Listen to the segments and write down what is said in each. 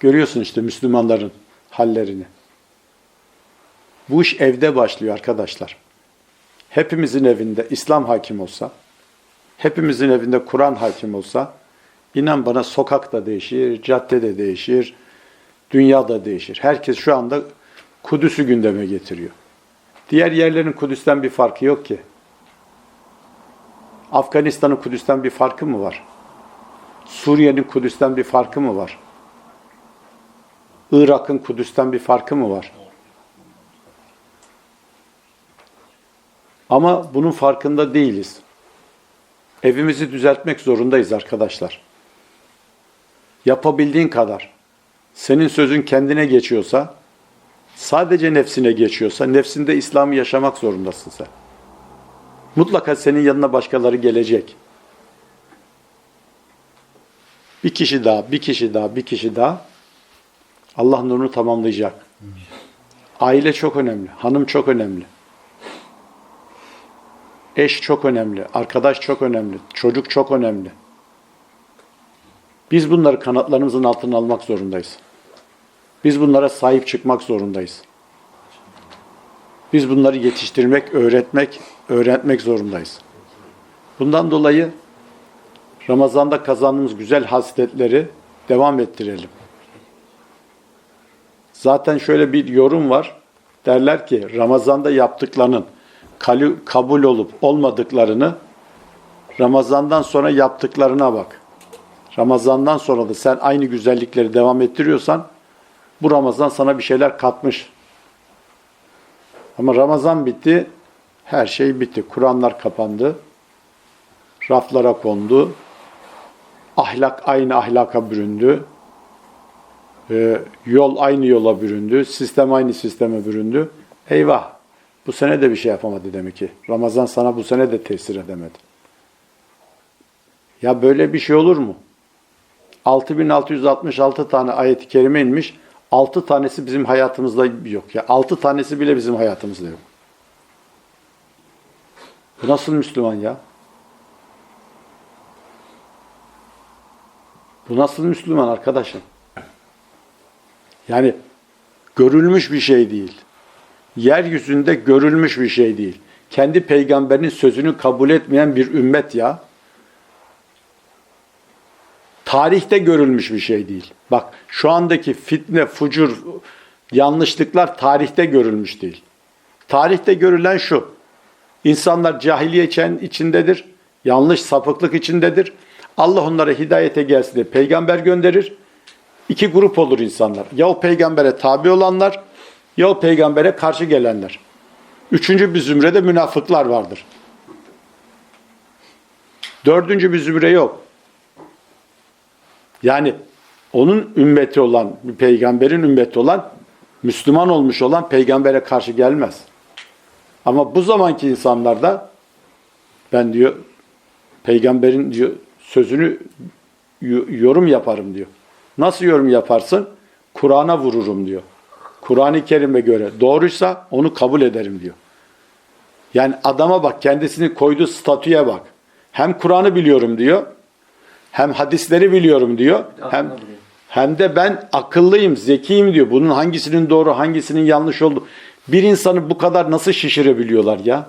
Görüyorsun işte Müslümanların hallerini. Bu iş evde başlıyor arkadaşlar. Hepimizin evinde İslam hakim olsa, hepimizin evinde Kur'an hakim olsa, inan bana sokak da değişir, cadde de değişir, dünya da değişir. Herkes şu anda Kudüs'ü gündeme getiriyor. Diğer yerlerin Kudüs'ten bir farkı yok ki. Afganistan'ın Kudüs'ten bir farkı mı var? Suriye'nin Kudüs'ten bir farkı mı var? Irak'ın Kudüs'ten bir farkı mı var? Ama bunun farkında değiliz. Evimizi düzeltmek zorundayız arkadaşlar. Yapabildiğin kadar. Senin sözün kendine geçiyorsa, sadece nefsine geçiyorsa, nefsinde İslam'ı yaşamak zorundasın sen. Mutlaka senin yanına başkaları gelecek. Bir kişi daha, bir kişi daha, bir kişi daha Allah nurunu tamamlayacak. Aile çok önemli, hanım çok önemli. Eş çok önemli, arkadaş çok önemli, çocuk çok önemli. Biz bunları kanatlarımızın altına almak zorundayız. Biz bunlara sahip çıkmak zorundayız. Biz bunları yetiştirmek, öğretmek, öğretmek zorundayız. Bundan dolayı Ramazan'da kazandığımız güzel hasletleri devam ettirelim. Zaten şöyle bir yorum var. Derler ki Ramazan'da yaptıklarının kabul olup olmadıklarını Ramazan'dan sonra yaptıklarına bak. Ramazan'dan sonra da sen aynı güzellikleri devam ettiriyorsan bu Ramazan sana bir şeyler katmış. Ama Ramazan bitti, her şey bitti. Kur'anlar kapandı, raflara kondu, ahlak aynı ahlaka büründü, Ee, yol aynı yola büründü, sistem aynı sisteme büründü. Eyvah, bu sene de bir şey yapamadı demek ki. Ramazan sana bu sene de tesir edemedi. Ya böyle bir şey olur mu? 6666 tane ayet-i kerime inmiş. 6 tanesi bizim hayatımızda yok. Ya 6 tanesi bile bizim hayatımızda yok. Bu nasıl Müslüman ya? Bu nasıl Müslüman arkadaşım? Yani görülmüş bir şey değil. Yeryüzünde görülmüş bir şey değil. Kendi peygamberinin sözünü kabul etmeyen bir ümmet ya. Tarihte görülmüş bir şey değil. Bak şu andaki fitne, fucur, yanlışlıklar tarihte görülmüş değil. Tarihte görülen şu. İnsanlar cahiliye içindedir. Yanlış sapıklık içindedir. Allah onlara hidayete gelsin diye peygamber gönderir. İki grup olur insanlar. Ya o peygambere tabi olanlar ya o peygambere karşı gelenler. Üçüncü bir zümrede münafıklar vardır. Dördüncü bir zümre yok. Yani onun ümmeti olan, peygamberin ümmeti olan, Müslüman olmuş olan peygambere karşı gelmez. Ama bu zamanki insanlarda ben diyor peygamberin diyor sözünü yorum yaparım diyor. Nasıl yorum yaparsın? Kur'an'a vururum diyor. Kur'an-ı Kerim'e göre doğruysa onu kabul ederim diyor. Yani adama bak kendisini koyduğu statüye bak. Hem Kur'an'ı biliyorum diyor. Hem hadisleri biliyorum diyor. Hem hem de ben akıllıyım, zekiyim diyor. Bunun hangisinin doğru, hangisinin yanlış olduğu. Bir insanı bu kadar nasıl şişirebiliyorlar ya?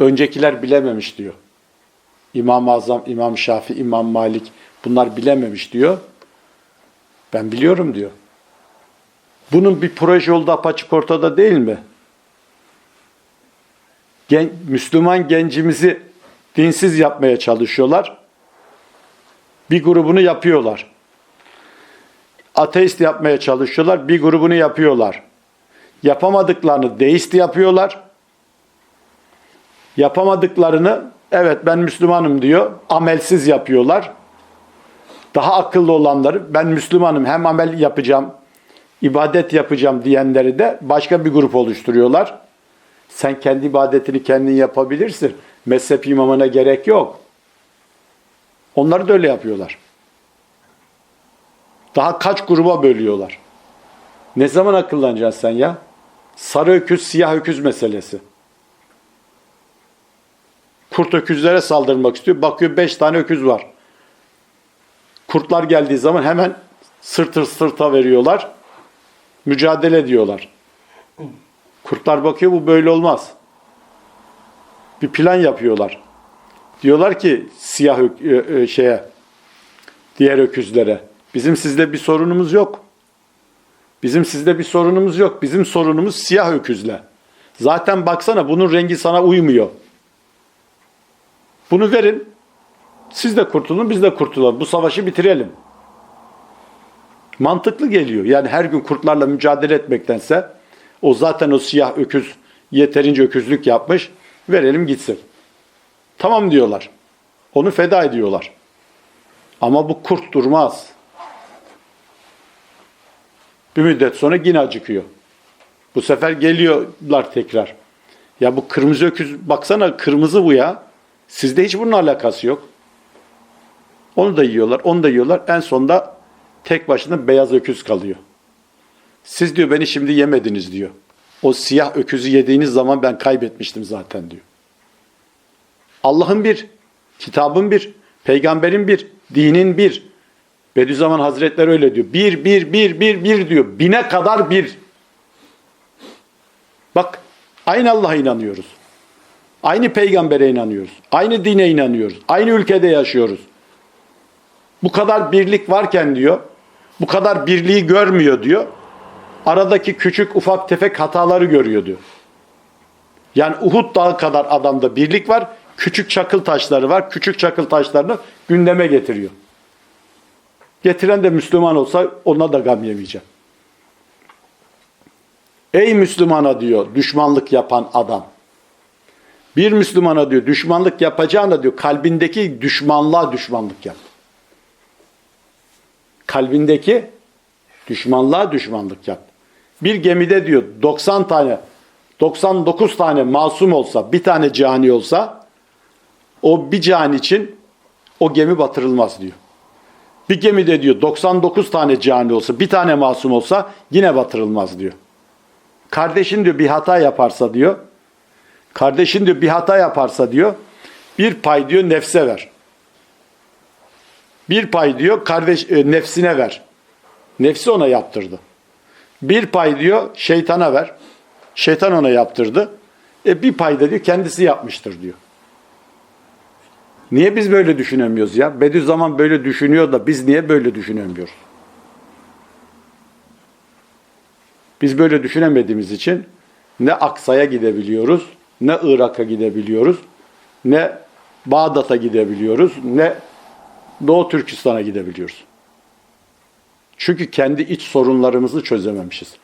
Öncekiler bilememiş diyor. İmam-ı Azam, İmam Şafi, İmam Malik bunlar bilememiş diyor. Ben biliyorum diyor. Bunun bir proje olduğu apaçık ortada değil mi? Gen, Müslüman gencimizi dinsiz yapmaya çalışıyorlar. Bir grubunu yapıyorlar. Ateist yapmaya çalışıyorlar. Bir grubunu yapıyorlar. Yapamadıklarını deist yapıyorlar. Yapamadıklarını evet ben Müslümanım diyor. Amelsiz yapıyorlar. Daha akıllı olanları ben Müslümanım hem amel yapacağım, ibadet yapacağım diyenleri de başka bir grup oluşturuyorlar. Sen kendi ibadetini kendin yapabilirsin. Mezhep imamına gerek yok. Onları da öyle yapıyorlar. Daha kaç gruba bölüyorlar. Ne zaman akıllanacaksın sen ya? Sarı öküz, siyah öküz meselesi. Kurt öküzlere saldırmak istiyor. Bakıyor beş tane öküz var. Kurtlar geldiği zaman hemen sırtır sırta veriyorlar. Mücadele ediyorlar. Kurtlar bakıyor bu böyle olmaz. Bir plan yapıyorlar. Diyorlar ki siyah şeye diğer öküzlere bizim sizde bir sorunumuz yok. Bizim sizde bir sorunumuz yok. Bizim sorunumuz siyah öküzle. Zaten baksana bunun rengi sana uymuyor. Bunu verin. Siz de kurtulun, biz de kurtulalım. Bu savaşı bitirelim. Mantıklı geliyor. Yani her gün kurtlarla mücadele etmektense o zaten o siyah öküz yeterince öküzlük yapmış. Verelim gitsin. Tamam diyorlar. Onu feda ediyorlar. Ama bu kurt durmaz. Bir müddet sonra yine acıkıyor. Bu sefer geliyorlar tekrar. Ya bu kırmızı öküz baksana kırmızı bu ya. Sizde hiç bunun alakası yok. Onu da yiyorlar, onu da yiyorlar. En sonunda tek başına beyaz öküz kalıyor. Siz diyor beni şimdi yemediniz diyor. O siyah öküzü yediğiniz zaman ben kaybetmiştim zaten diyor. Allah'ın bir, kitabın bir, peygamberin bir, dinin bir. Bediüzzaman Hazretleri öyle diyor. Bir, bir, bir, bir, bir diyor. Bine kadar bir. Bak aynı Allah'a inanıyoruz. Aynı peygambere inanıyoruz. Aynı dine inanıyoruz. Aynı ülkede yaşıyoruz. Bu kadar birlik varken diyor, bu kadar birliği görmüyor diyor. Aradaki küçük ufak tefek hataları görüyor diyor. Yani Uhud dağı kadar adamda birlik var. Küçük çakıl taşları var. Küçük çakıl taşlarını gündeme getiriyor. Getiren de Müslüman olsa ona da gam yemeyeceğim. Ey Müslümana diyor düşmanlık yapan adam. Bir Müslümana diyor düşmanlık yapacağına diyor kalbindeki düşmanlığa düşmanlık yap. Kalbindeki düşmanlığa düşmanlık yap. Bir gemide diyor 90 tane 99 tane masum olsa bir tane cani olsa o bir cani için o gemi batırılmaz diyor. Bir gemide diyor 99 tane cani olsa bir tane masum olsa yine batırılmaz diyor. Kardeşin diyor bir hata yaparsa diyor. Kardeşin diyor bir hata yaparsa diyor. Bir pay diyor nefse ver. Bir pay diyor kardeş e, nefsine ver. Nefsi ona yaptırdı. Bir pay diyor şeytana ver. Şeytan ona yaptırdı. E bir pay da diyor kendisi yapmıştır diyor. Niye biz böyle düşünemiyoruz ya? Bediüzzaman böyle düşünüyor da biz niye böyle düşünemiyoruz? Biz böyle düşünemediğimiz için ne Aksa'ya gidebiliyoruz, ne Irak'a gidebiliyoruz, ne Bağdat'a gidebiliyoruz, ne Doğu Türkistan'a gidebiliyoruz. Çünkü kendi iç sorunlarımızı çözememişiz.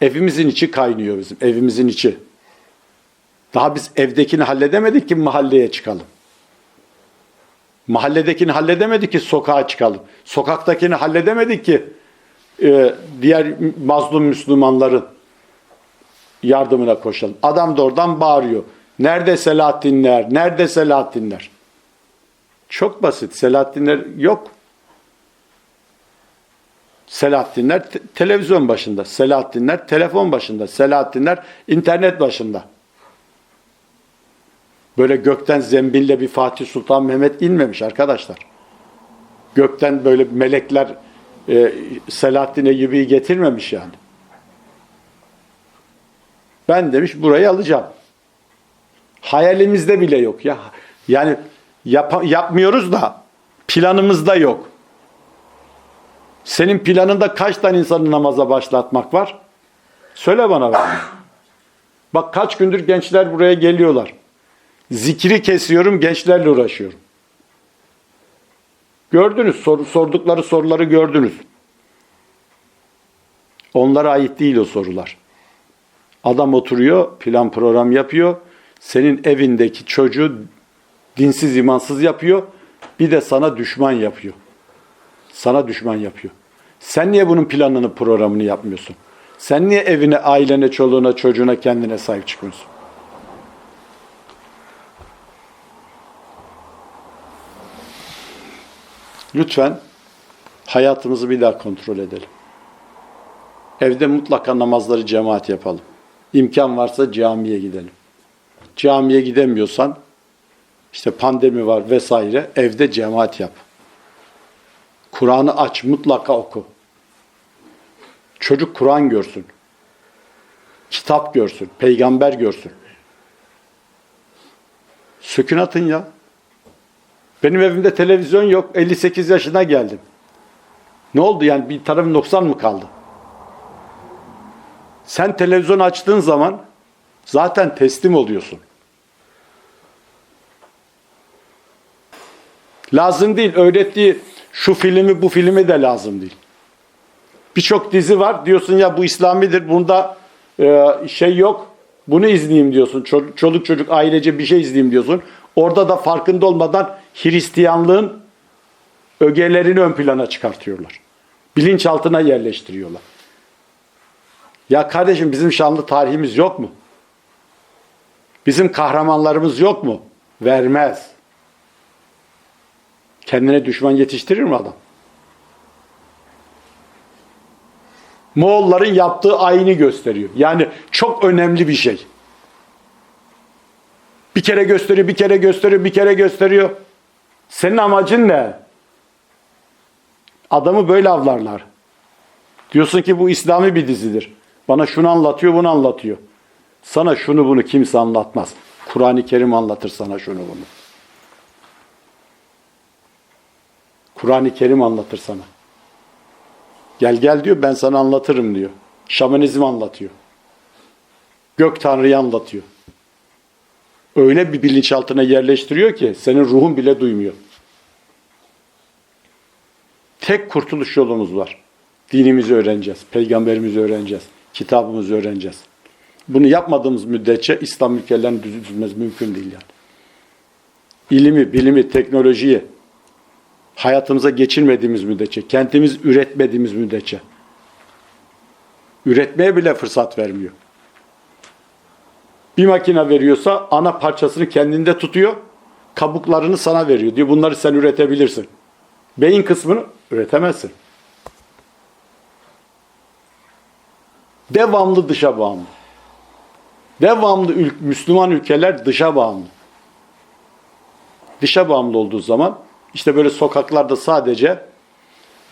Evimizin içi kaynıyor bizim, evimizin içi. Daha biz evdekini halledemedik ki mahalleye çıkalım. Mahalledekini halledemedik ki sokağa çıkalım. Sokaktakini halledemedik ki e, diğer mazlum Müslümanların yardımına koşalım. Adam da oradan bağırıyor. Nerede Selahattinler? Nerede Selahattinler? Çok basit. Selahattinler yok. Selahattinler te- televizyon başında. Selahattinler telefon başında. Selahattinler internet başında. Böyle gökten zembille bir Fatih Sultan Mehmet inmemiş arkadaşlar. Gökten böyle melekler e, Selahattin Eyyubi'yi getirmemiş yani. Ben demiş burayı alacağım. Hayalimizde bile yok ya. Yani yap- yapmıyoruz da planımızda yok. Senin planında kaç tane insanı namaza başlatmak var? Söyle bana bak. Bak kaç gündür gençler buraya geliyorlar. Zikri kesiyorum, gençlerle uğraşıyorum. Gördünüz, sor- sordukları soruları gördünüz. Onlara ait değil o sorular. Adam oturuyor, plan program yapıyor. Senin evindeki çocuğu dinsiz imansız yapıyor. Bir de sana düşman yapıyor. Sana düşman yapıyor. Sen niye bunun planını, programını yapmıyorsun? Sen niye evine, ailene, çoluğuna, çocuğuna, kendine sahip çıkmıyorsun? Lütfen hayatımızı bir daha kontrol edelim. Evde mutlaka namazları cemaat yapalım. İmkan varsa camiye gidelim. Camiye gidemiyorsan işte pandemi var vesaire evde cemaat yap. Kur'an'ı aç, mutlaka oku. Çocuk Kur'an görsün. Kitap görsün, peygamber görsün. Sökün atın ya. Benim evimde televizyon yok. 58 yaşına geldim. Ne oldu yani bir tarafım 90 mı kaldı? Sen televizyon açtığın zaman zaten teslim oluyorsun. Lazım değil. Öğrettiği şu filmi bu filmi de lazım değil. Birçok dizi var. Diyorsun ya bu İslamidir. Bunda e, şey yok. Bunu izleyeyim diyorsun. Ço- Çoluk çocuk ailece bir şey izleyeyim diyorsun. Orada da farkında olmadan Hristiyanlığın ögelerini ön plana çıkartıyorlar. Bilinçaltına yerleştiriyorlar. Ya kardeşim bizim şanlı tarihimiz yok mu? Bizim kahramanlarımız yok mu? Vermez. Kendine düşman yetiştirir mi adam? Moğolların yaptığı ayini gösteriyor. Yani çok önemli bir şey. Bir kere gösteriyor, bir kere gösteriyor, bir kere gösteriyor. Senin amacın ne? Adamı böyle avlarlar. Diyorsun ki bu İslami bir dizidir. Bana şunu anlatıyor, bunu anlatıyor. Sana şunu bunu kimse anlatmaz. Kur'an-ı Kerim anlatır sana şunu bunu. Kur'an-ı Kerim anlatır sana. Gel gel diyor ben sana anlatırım diyor. Şamanizm anlatıyor. Gök Tanrı'yı anlatıyor. Öyle bir bilinçaltına yerleştiriyor ki senin ruhun bile duymuyor. Tek kurtuluş yolumuz var. Dinimizi öğreneceğiz, peygamberimizi öğreneceğiz, kitabımızı öğreneceğiz. Bunu yapmadığımız müddetçe İslam ülkelerinin düzülmez mümkün değil yani. İlimi, bilimi, teknolojiyi hayatımıza geçirmediğimiz müddetçe, kentimiz üretmediğimiz müddetçe üretmeye bile fırsat vermiyor. Bir makine veriyorsa ana parçasını kendinde tutuyor, kabuklarını sana veriyor. Diyor bunları sen üretebilirsin. Beyin kısmını üretemezsin. Devamlı dışa bağımlı. Devamlı ül- Müslüman ülkeler dışa bağımlı. Dışa bağımlı olduğu zaman işte böyle sokaklarda sadece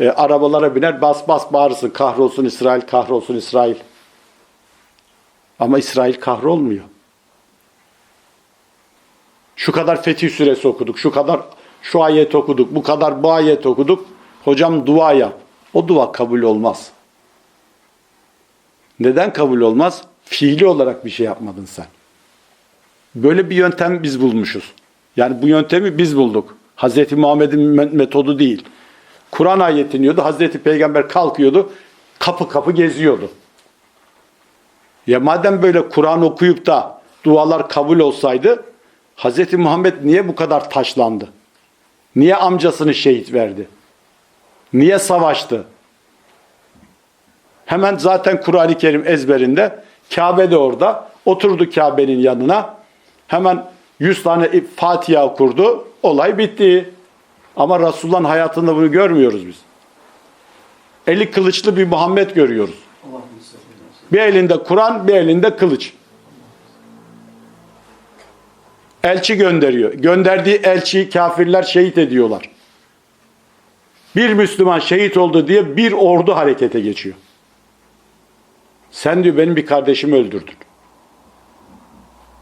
e, arabalara biner bas bas bağırırsın. Kahrolsun İsrail, kahrolsun İsrail. Ama İsrail kahrolmuyor. Şu kadar Fetih Suresi okuduk, şu kadar şu ayet okuduk, bu kadar bu ayet okuduk. Hocam dua yap. O dua kabul olmaz. Neden kabul olmaz? Fiili olarak bir şey yapmadın sen. Böyle bir yöntem biz bulmuşuz. Yani bu yöntemi biz bulduk. Hz. Muhammed'in me- metodu değil. Kur'an ayeti iniyordu. Hazreti Peygamber kalkıyordu. Kapı kapı geziyordu. Ya madem böyle Kur'an okuyup da dualar kabul olsaydı Hz. Muhammed niye bu kadar taşlandı? Niye amcasını şehit verdi? Niye savaştı? Hemen zaten Kur'an-ı Kerim ezberinde. Kabe de orada. Oturdu Kabe'nin yanına. Hemen 100 tane Fatiha okurdu. Olay bitti. Ama Resulullah'ın hayatında bunu görmüyoruz biz. Eli kılıçlı bir Muhammed görüyoruz. Bir elinde Kur'an, bir elinde kılıç. Elçi gönderiyor. Gönderdiği elçiyi kafirler şehit ediyorlar. Bir Müslüman şehit oldu diye bir ordu harekete geçiyor. Sen diyor benim bir kardeşimi öldürdün.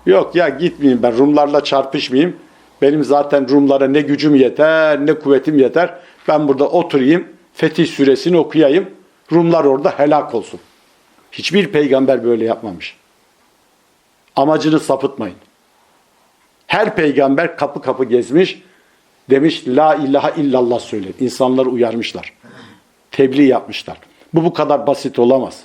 Yok ya gitmeyeyim ben Rumlarla çarpışmayayım. Benim zaten Rumlara ne gücüm yeter ne kuvvetim yeter. Ben burada oturayım Fetih suresini okuyayım. Rumlar orada helak olsun. Hiçbir peygamber böyle yapmamış. Amacını sapıtmayın. Her peygamber kapı kapı gezmiş. Demiş la ilahe illallah söyle. İnsanları uyarmışlar. Tebliğ yapmışlar. Bu bu kadar basit olamaz.